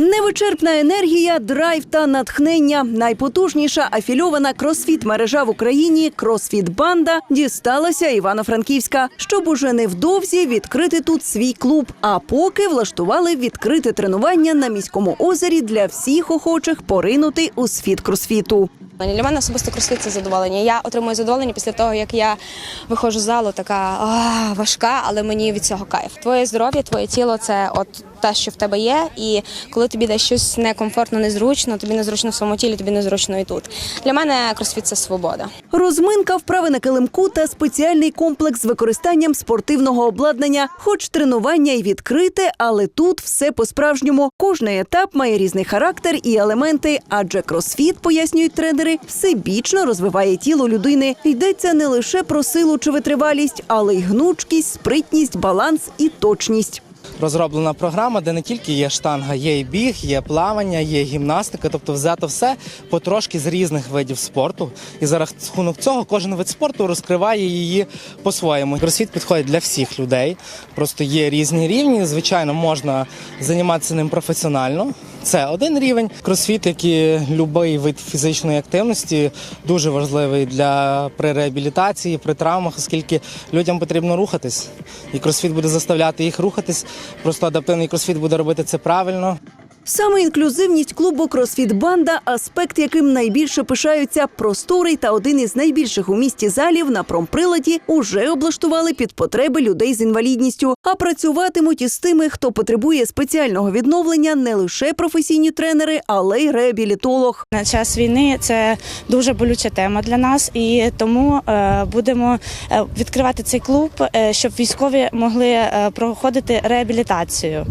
Невичерпна енергія, драйв та натхнення. Найпотужніша афільована кросфіт мережа в Україні кросфіт банда дісталася Івано-Франківська, щоб уже невдовзі відкрити тут свій клуб. А поки влаштували відкрите тренування на міському озері для всіх охочих поринути у світ кросфіту. Для мене особисто кросфіт – це задоволення. Я отримую задоволення після того, як я виходжу з залу, така важка, але мені від цього кайф. Твоє здоров'я, твоє тіло це от те, що в тебе є. І коли тобі десь щось некомфортно, незручно, тобі незручно в своєму тілі, тобі незручно і тут. Для мене кросфіт це свобода. Розминка, вправи на килимку та спеціальний комплекс з використанням спортивного обладнання. Хоч тренування й відкрите, але тут все по-справжньому. Кожний етап має різний характер і елементи, адже кросфіт, пояснюють тренери, всебічно розвиває тіло людини. Йдеться не лише про силу чи витривалість, але й гнучкість, спритність, баланс і точність. Розроблена програма, де не тільки є штанга, є і біг, є плавання, є гімнастика, тобто взято все потрошки з різних видів спорту. І за рахунок цього кожен вид спорту розкриває її по-своєму. Кросфіт підходить для всіх людей. Просто є різні рівні. Звичайно, можна займатися ним професіонально. Це один рівень. Кросфіт, як і будь-який вид фізичної активності, дуже важливий для при реабілітації, при травмах, оскільки людям потрібно рухатись. І кросфіт буде заставляти їх рухатись. Просто адаптивний кросфіт буде робити це правильно. Саме інклюзивність клубу Кросфіт Банда, аспект, яким найбільше пишаються, просторий та один із найбільших у місті залів на промприладі уже облаштували під потреби людей з інвалідністю. А працюватимуть із тими, хто потребує спеціального відновлення, не лише професійні тренери, але й реабілітолог. На час війни це дуже болюча тема для нас, і тому е, будемо е, відкривати цей клуб, е, щоб військові могли проходити реабілітацію.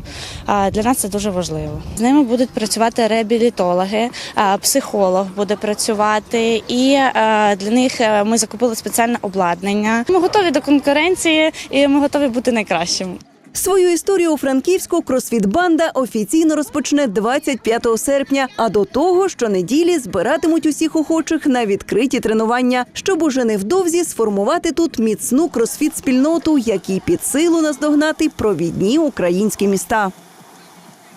Для нас це дуже важливо. Ними будуть працювати реабілітологи, психолог буде працювати, і е, для них е, ми закупили спеціальне обладнання. Ми готові до конкуренції, і ми готові бути найкращими. Свою історію у Франківську Кросфіт Банда офіційно розпочне 25 серпня. А до того щонеділі збиратимуть усіх охочих на відкриті тренування, щоб уже невдовзі сформувати тут міцну кросфіт спільноту, якій під силу наздогнати провідні українські міста.